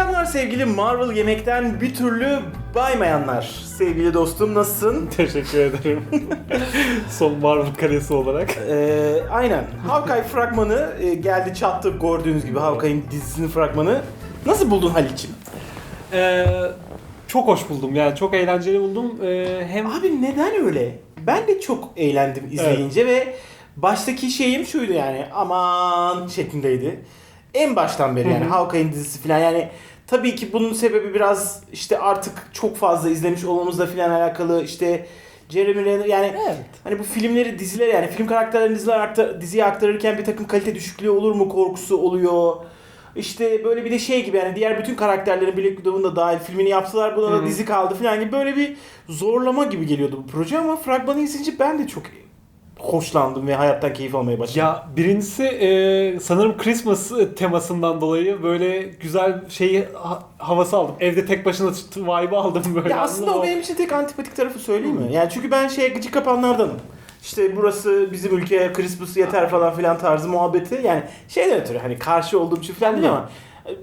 Selamlar sevgili Marvel yemekten bir türlü baymayanlar. Sevgili dostum nasılsın? Teşekkür ederim. Son Marvel karesi olarak. Ee, aynen. Hawkeye fragmanı e, geldi çattı gördüğünüz gibi Hawkeye'in dizisinin fragmanı. Nasıl buldun Halil'ciğim? Ee, çok hoş buldum yani çok eğlenceli buldum. Ee, hem Abi neden öyle? Ben de çok eğlendim izleyince ve baştaki şeyim şuydu yani aman şeklindeydi. En baştan beri yani. Hawkeye'in dizisi falan yani tabii ki bunun sebebi biraz işte artık çok fazla izlemiş olmamızla falan alakalı işte Jeremy Renner yani Evet. hani bu filmleri dizileri yani film karakterlerini diziler aktar, diziye aktarırken bir takım kalite düşüklüğü olur mu korkusu oluyor. İşte böyle bir de şey gibi yani diğer bütün karakterlerin Black Widow'un da dahil filmini yaptılar buna da dizi kaldı falan gibi böyle bir zorlama gibi geliyordu bu proje ama fragmanı izleyince ben de çok hoşlandım ve hayattan keyif almaya başladım. Ya birincisi e, sanırım Christmas temasından dolayı böyle güzel şeyi ha- havası aldım. Evde tek başına vibe aldım böyle. Ya aslında o benim için tek antipatik tarafı söyleyeyim mi? Yani çünkü ben şeye gıcık kapanlardanım. İşte burası bizim ülke, Christmas yeter falan filan tarzı muhabbeti. Yani şeyden ötürü hani karşı olduğum için falan değil ama e,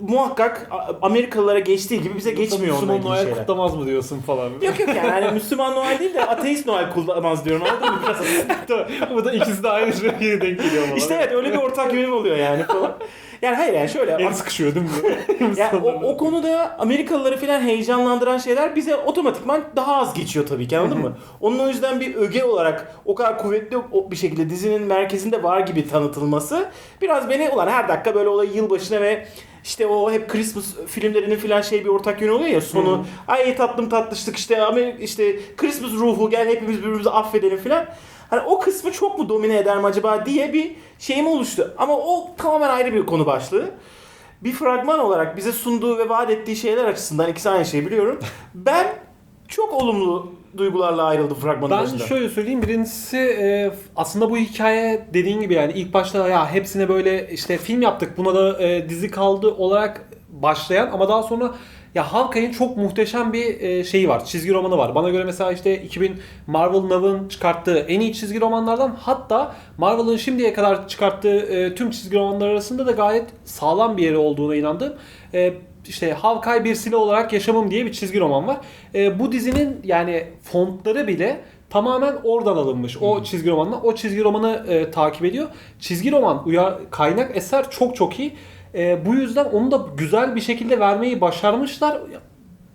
muhakkak Amerikalılara geçtiği gibi bize geçmiyor onunla Müslüman ilgili Noel şeyler. kutlamaz mı diyorsun falan. Yok yok yani hani Müslüman Noel değil de ateist Noel kullanmaz diyorum anladın mı? Biraz Bu da ikisi de aynı şeye denk geliyor bana. işte evet öyle bir ortak yönüm oluyor yani falan. Yani hayır yani şöyle El sıkışıyor değil mi? Yani o, o konuda Amerikalıları falan heyecanlandıran şeyler bize otomatikman daha az geçiyor tabii ki anladın mı? Onun o yüzden bir öge olarak o kadar kuvvetli bir şekilde dizinin merkezinde var gibi tanıtılması biraz beni ulan her dakika böyle olay yılbaşına ve işte o hep Christmas filmlerinin falan şey bir ortak yönü oluyor ya sonu ay tatlım tatlıştık işte Amerika işte Christmas ruhu gel hepimiz birbirimizi affedelim falan. Hani o kısmı çok mu domine eder mi acaba diye bir şeyim oluştu. Ama o tamamen ayrı bir konu başlığı bir fragman olarak bize sunduğu ve vaat ettiği şeyler açısından ikisi aynı şeyi biliyorum. Ben çok olumlu duygularla ayrıldım fragmanın Ben başında. şöyle söyleyeyim birincisi e, aslında bu hikaye dediğin gibi yani ilk başta ya hepsine böyle işte film yaptık buna da e, dizi kaldı olarak başlayan ama daha sonra ya Hawkeye'in çok muhteşem bir e, şeyi var. Çizgi romanı var. Bana göre mesela işte 2000 Marvel Now'ın çıkarttığı en iyi çizgi romanlardan hatta Marvel'ın şimdiye kadar çıkarttığı e, tüm çizgi romanlar arasında da gayet sağlam bir yeri olduğuna inandım. E, işte Hawkeye bir silah olarak yaşamım diye bir çizgi roman var. E, bu dizinin yani fontları bile tamamen oradan alınmış. O çizgi romanla o çizgi romanı e, takip ediyor. Çizgi roman uyar kaynak eser çok çok iyi. E, bu yüzden onu da güzel bir şekilde vermeyi başarmışlar.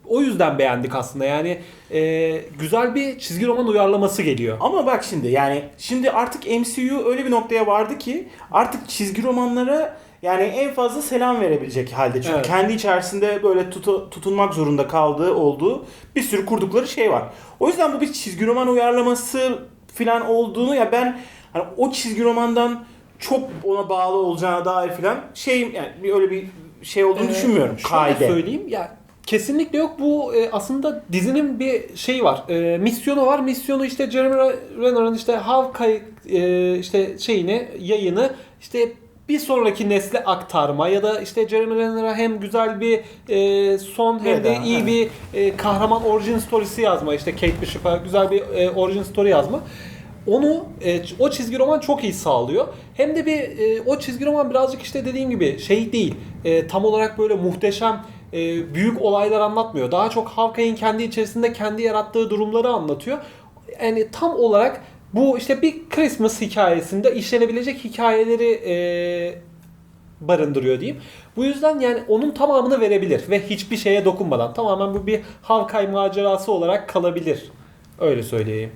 O yüzden beğendik aslında. Yani e, güzel bir çizgi roman uyarlaması geliyor. Ama bak şimdi yani şimdi artık MCU öyle bir noktaya vardı ki artık çizgi romanlara yani en fazla selam verebilecek halde. Çünkü Evet. kendi içerisinde böyle tutu- tutunmak zorunda kaldığı olduğu bir sürü kurdukları şey var. O yüzden bu bir çizgi roman uyarlaması falan olduğunu ya ben hani o çizgi romandan çok ona bağlı olacağına dair falan şey yani öyle bir şey olduğunu Ee, düşünmüyorum. Şöyle Kaide. söyleyeyim ya kesinlikle yok. Bu e, aslında dizinin bir şeyi var. E, misyonu var. Misyonu işte Jeremy Renner'ın işte Hawkeye e, işte şeyini yayını işte bir sonraki nesle aktarma ya da işte Jeremy Renner'a hem güzel bir e, son hem de iyi evet. bir e, kahraman origin story'si yazma. İşte Kate Bishop'a güzel bir e, origin story yazma. Onu e, o çizgi roman çok iyi sağlıyor. Hem de bir e, o çizgi roman birazcık işte dediğim gibi şey değil. E, tam olarak böyle muhteşem e, büyük olaylar anlatmıyor. Daha çok Hawkeye'in kendi içerisinde kendi yarattığı durumları anlatıyor. Yani tam olarak bu işte bir Christmas hikayesinde işlenebilecek hikayeleri e, barındırıyor diyeyim. Bu yüzden yani onun tamamını verebilir ve hiçbir şeye dokunmadan tamamen bu bir Hawkeye macerası olarak kalabilir. Öyle söyleyeyim.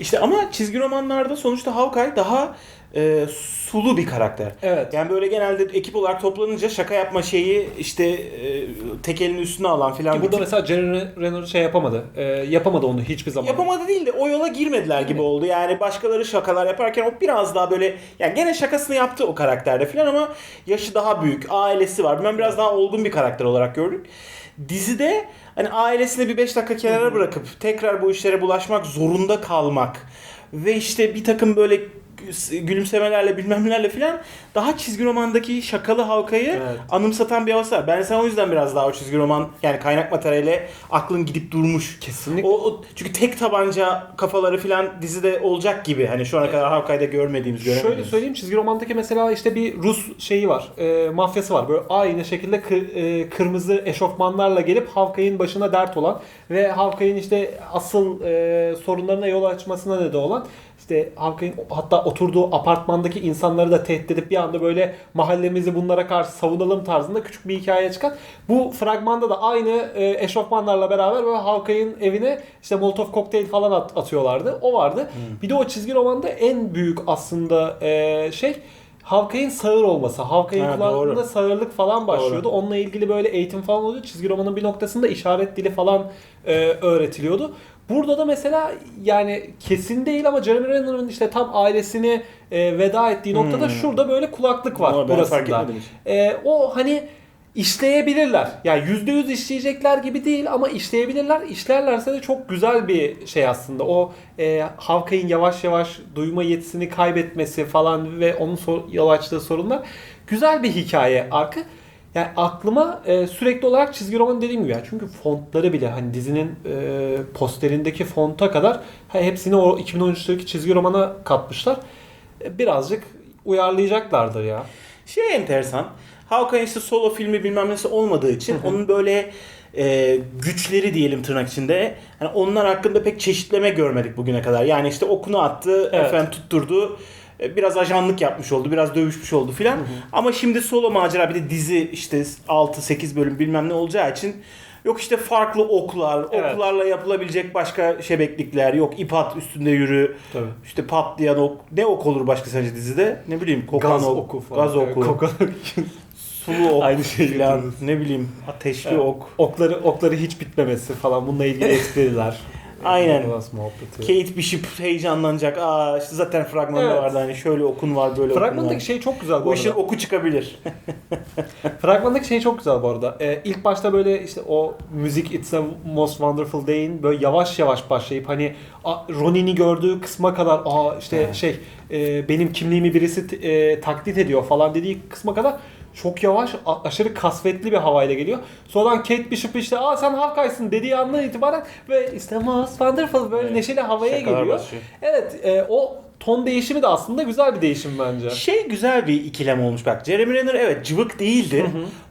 İşte ama çizgi romanlarda sonuçta Hawkeye daha e, sulu bir karakter. Evet. Yani böyle genelde ekip olarak toplanınca şaka yapma şeyi işte e, tek elinin üstüne alan filan. Ki burada mesela Jerry Renner şey yapamadı. Ee, yapamadı onu hiçbir zaman. Yapamadı değil de o yola girmediler gibi oldu. Yani başkaları şakalar yaparken o biraz daha böyle yani gene şakasını yaptı o karakterde filan ama yaşı daha büyük, ailesi var. Ben biraz daha olgun bir karakter olarak gördük. Dizide hani ailesini bir 5 dakika kenara bırakıp tekrar bu işlere bulaşmak zorunda kalmak ve işte bir takım böyle gülümsemelerle bilmem nelerle filan daha çizgi romandaki şakalı halkayı Evet. anımsatan bir havası var. Ben sen o yüzden biraz daha o çizgi roman yani kaynak materyale aklın gidip durmuş. Kesinlikle. O, o- çünkü tek tabanca kafaları filan dizide olacak gibi. Hani şu ana kadar Hawkeye'de görmediğimiz, Şöyle göremediğimiz. söyleyeyim çizgi romandaki mesela işte bir Rus şeyi var. E, mafyası var. Böyle aynı şekilde kı- e, kırmızı eşofmanlarla gelip Hawkeye'in başına dert olan ve Hawkeye'in işte asıl e, sorunlarına yol açmasına neden olan işte hatta oturduğu apartmandaki insanları da tehdit edip bir anda böyle mahallemizi bunlara karşı savunalım tarzında küçük bir hikaye çıkan. Bu fragmanda da aynı e, eşofmanlarla beraber böyle Hawkeye'in evine işte Molotov kokteyl falan at- atıyorlardı. O vardı. Bir de o çizgi romanda en büyük aslında e, şey Hawkeye'in sağır olması. Hawkeye'in Ha, kulağında doğru. sağırlık falan başlıyordu. Onunla ilgili böyle eğitim falan oluyordu. Çizgi romanın bir noktasında işaret dili falan e, öğretiliyordu. Burada da mesela yani kesin değil ama Jeremy Renner'ın işte tam ailesini e, veda ettiği noktada Hmm. şurada böyle kulaklık var fark burasında. E, o hani işleyebilirler. Yani yüzde yüz işleyecekler gibi değil ama işleyebilirler. İşlerlerse de çok güzel bir şey aslında. O e, Hawkeye'in yavaş yavaş duyma yetisini kaybetmesi falan ve onun sor- yol açtığı sorunlar güzel bir hikaye arka. Yani aklıma e, sürekli olarak çizgi roman dediğim gibi. Yani çünkü fontları bile hani dizinin e, posterindeki fonta kadar hepsini o 2013'teki çizgi romana katmışlar. E, birazcık uyarlayacaklardır ya. Şey enteresan. Hawkeye'in işte solo filmi bilmem nesi olmadığı için onun böyle e, güçleri diyelim tırnak içinde. Hani onlar hakkında pek çeşitleme görmedik bugüne kadar. Yani işte okunu attı, Evet. efendim tutturdu. E, Biraz ajanlık yapmış oldu, biraz dövüşmüş oldu filan. Ama şimdi solo macera bir de dizi işte 6-8 bölüm bilmem ne olacağı için yok işte farklı oklar, Evet. oklarla yapılabilecek başka şebeklikler, yok ip at üstünde yürü, Tabii. işte patlayan ok. Ne ok olur başka sence dizide? Ne bileyim kokan Gaz ok, oku falan. gaz oku, Kokan- sulu ok Aynı şey yapıyoruz. Ne bileyim ateşli Evet. ok. okları okları hiç bitmemesi falan bununla ilgili espriler. Aynen. Kate Bishop heyecanlanacak. Aa işte zaten fragmanda Evet. vardı hani şöyle okun var böyle okun var. Fragmandaki şey çok güzel bu işin arada. oku çıkabilir. Fragmandaki şey çok güzel bu arada. Ee, ilk başta böyle işte o müzik It's a Most Wonderful Day'in böyle yavaş yavaş başlayıp hani Ronin'i gördüğü kısma kadar aa işte Evet. şey e, benim kimliğimi birisi e, taklit ediyor falan dediği kısma kadar çok yavaş aşırı kasvetli bir havayla geliyor. Sonradan Kate Bishop işte aa sen Hawkeye'sin dediği andan itibaren ve işte Most Wonderful böyle Evet. neşeli havaya Şakalar geliyor. başlıyor. Evet e, o ton değişimi de aslında güzel bir değişim bence. Şey güzel bir ikilem olmuş bak. Jeremy Renner evet cıvık değildi.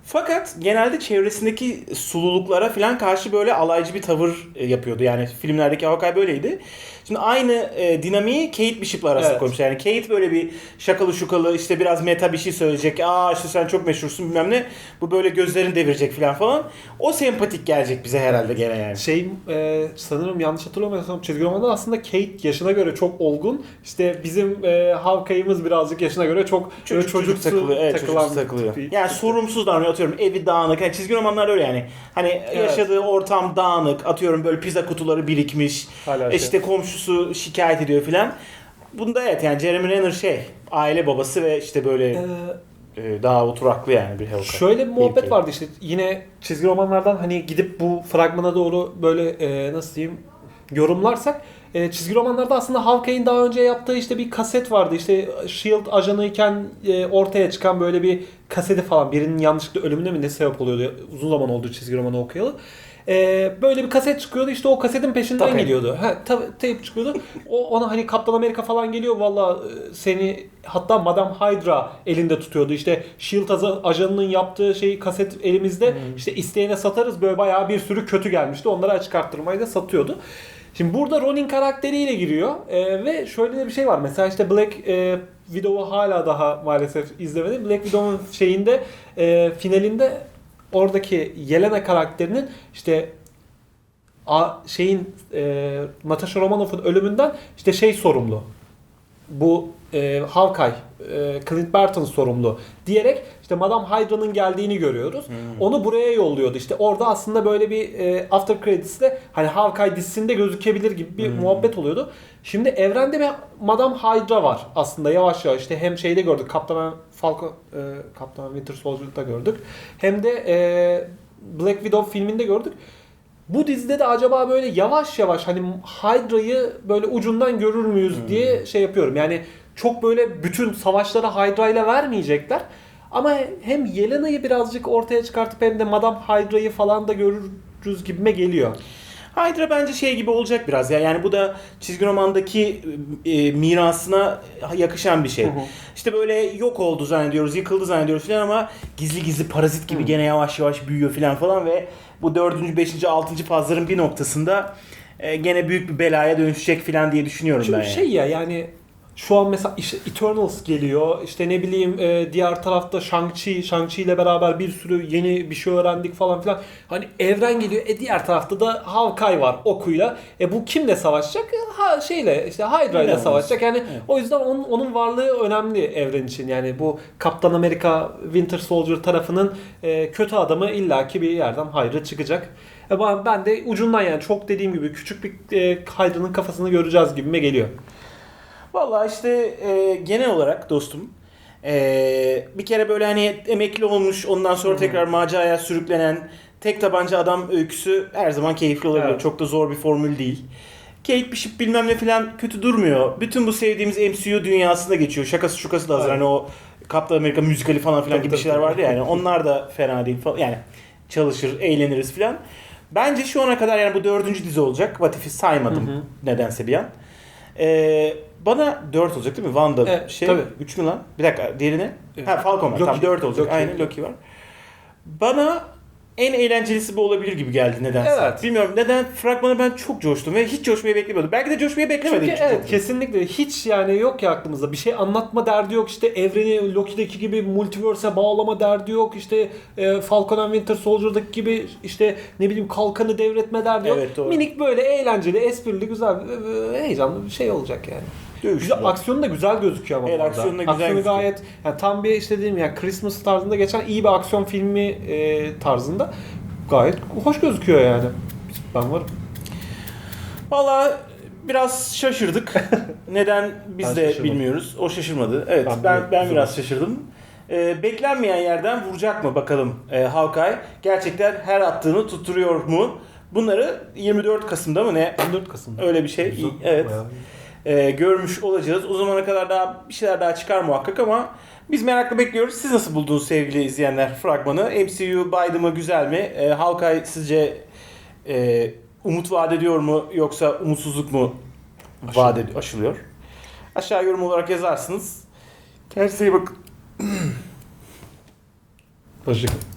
Fakat genelde çevresindeki sululuklara falan karşı böyle alaycı bir tavır e, yapıyordu. Yani filmlerdeki Hawkeye böyleydi. Şimdi aynı e, dinamiği Kate Bishop'la arasına Evet. koymuş. Yani Kate böyle bir şakalı şukalı işte biraz meta bir şey söyleyecek. Aa işte sen çok meşhursun bilmem ne. Bu böyle gözlerini devirecek falan falan. O sempatik gelecek bize herhalde gene yani. Şey e, sanırım yanlış hatırlamıyorsam çizgi romanda aslında Kate yaşına göre çok olgun. İşte bizim e, Hawkeye'miz birazcık yaşına göre çok Çocuk, çocuk çocuksu takılıyor. Evet, takılan çocuksu takılıyor. tipi. Yani sorumsuz davranıyor. Atıyorum evi dağınık. Yani çizgi romanlar öyle yani. Hani yaşadığı ortam dağınık. Atıyorum böyle pizza kutuları birikmiş. Hala şey. işte komşusu şikayet ediyor filan. Bunda evet yani Jeremy Renner şey aile babası ve işte böyle Ee, e, daha oturaklı yani bir Hawkeye. Şöyle bir muhabbet vardı işte yine çizgi romanlardan hani gidip bu fragmana doğru böyle e, nasıl diyeyim yorumlarsak e, çizgi romanlarda aslında Hawkeye'in daha önce yaptığı işte bir kaset vardı. İşte Shield ajanıyken e, ortaya çıkan böyle bir kaseti falan birinin yanlışlıkla ölümüne mi ne sebep oluyordu? Uzun zaman oldu çizgi romanı okuyalı. E, böyle bir kaset çıkıyordu işte o kasetin peşinden Tape. gidiyordu. Ha, tabii tape çıkıyordu. O ona hani Kaptan Amerika falan geliyor valla e, seni hatta Madame Hydra elinde tutuyordu. İşte Shield ajanının yaptığı şey kaset elimizde. İşte isteyene satarız. Böyle bayağı bir sürü kötü gelmişti. Onları açık arttırmayı da satıyordu. Şimdi burada Ronin karakteriyle giriyor E, ve şöyle de bir şey var. Mesela işte Black e, Widow'u hala daha maalesef izlemedim. Black Widow'un şeyinde e, finalinde oradaki Yelena karakterinin işte a, şeyin e, Natasha Romanoff'un ölümünden işte şey sorumlu. Bu e, Hawkeye, e, Clint Barton sorumlu diyerek işte Madame Hydra'nın geldiğini görüyoruz. Onu buraya yolluyordu. İşte orada aslında böyle bir e, after credits'te hani Hawkeye dizisinde gözükebilir gibi bir muhabbet oluyordu. Şimdi evrende bir Madame Hydra var aslında yavaş yavaş. İşte hem şeyde gördük Kaptan Falcon, e, Kaptan Winter Soldier'da gördük. Hem de e, Black Widow filminde gördük. Bu dizide de acaba böyle yavaş yavaş hani Hydra'yı böyle ucundan görür müyüz diye şey yapıyorum. Yani çok böyle bütün savaşları Hydra ile vermeyecekler. Ama hem Yelena'yı birazcık ortaya çıkartıp hem de Madame Hydra'yı falan da görürüz gibime geliyor. Hydra bence şey gibi olacak biraz ya. Yani bu da çizgi romandaki e, mirasına yakışan bir şey. Hı hı. İşte böyle yok oldu zannediyoruz, yıkıldı zannediyoruz falan ama gizli gizli parazit gibi Hı. gene yavaş yavaş büyüyor falan falan ve bu dördüncü, beşinci, altıncı fazların bir noktasında e, gene büyük bir belaya dönüşecek falan diye düşünüyorum Çünkü ben. yani. şey ya yani şu an mesela işte Eternals geliyor. İşte ne bileyim e, diğer tarafta Shang-Chi, Shang-Chi ile beraber bir sürü yeni bir şey öğrendik falan filan. Hani evren geliyor. E diğer tarafta da Hawkeye var okuyla. E bu kimle savaşacak? E, Ha şeyle işte Hydra ile savaşacak. Yani Evet. o yüzden onun, onun varlığı önemli evren için. Yani bu Kaptan Amerika Winter Soldier tarafının e, kötü adamı illaki bir yerden Hydra çıkacak. E ben, ben de ucundan yani çok dediğim gibi küçük bir e, Hydra'nın kafasını göreceğiz gibime geliyor. Vallahi işte e, genel olarak dostum e, bir kere böyle hani emekli olmuş ondan sonra tekrar maceraya sürüklenen tek tabanca adam öyküsü her zaman keyifli olabilir. Evet. Çok da zor bir formül değil. Kate Bishop bilmem ne falan kötü durmuyor. Bütün bu sevdiğimiz MCU dünyasında geçiyor. Şakası şukası da hazır. Evet. Hani o Kaptan Amerika müzikali falan filan gibi şeyler vardı yani. Onlar da fena değil falan. Yani çalışır, eğleniriz falan. Bence şu ana kadar yani bu dördüncü dizi olacak. What If'i saymadım Hı hı. nedense bir an. Ee, bana 4 olacak değil mi? Wanda Evet, şey tabii. 3 mü lan? Bir dakika diğeri ne? Evet. Ha Falcon var. Loki. Tamam 4 olacak. Loki. Aynen Loki var. Bana en eğlencelisi bu olabilir gibi geldi nedense. Evet. Bilmiyorum neden fragmanı ben çok coştum ve hiç coşmayı beklemiyordum. Belki de coşmayı beklemedim. Çünkü evet kesinlikle hiç yani yok ya aklımızda bir şey anlatma derdi yok işte evreni Loki'deki gibi multiverse'e bağlama derdi yok işte e, Falcon and Winter Soldier'daki gibi işte ne bileyim kalkanı devretme derdi yok. Evet, doğru. Minik böyle eğlenceli, esprili, güzel, e, heyecanlı bir şey olacak yani. Dövüştü. Güzel, aksiyonu da güzel gözüküyor ama Evet, aksiyonu da güzel Aksiyonu gözüküyor. gayet yani tam bir işte diyeyim ya Christmas tarzında geçen iyi bir aksiyon filmi e, tarzında gayet hoş gözüküyor yani. Ben varım. Valla biraz şaşırdık. Neden biz Ben de şaşırmadım. bilmiyoruz. O şaşırmadı. Evet Ben ben ben, biraz şaşırdım. Ee, beklenmeyen yerden vuracak mı bakalım e, Hawkeye? Gerçekten her attığını tutturuyor mu? Bunları 24 Kasım'da mı ne? 14 Kasım. Öyle bir şey. Güzel. Evet. Bayağı e, görmüş olacağız. O zamana kadar daha bir şeyler daha çıkar muhakkak ama biz merakla bekliyoruz. Siz nasıl buldunuz sevgili izleyenler fragmanı? MCU baydı mı güzel mi? E, Hawkeye sizce e, umut vaat ediyor mu yoksa umutsuzluk mu vaat ediyor, aşılıyor? Aşağı yorum olarak yazarsınız. Kendinize iyi bakın. Hoşçakalın.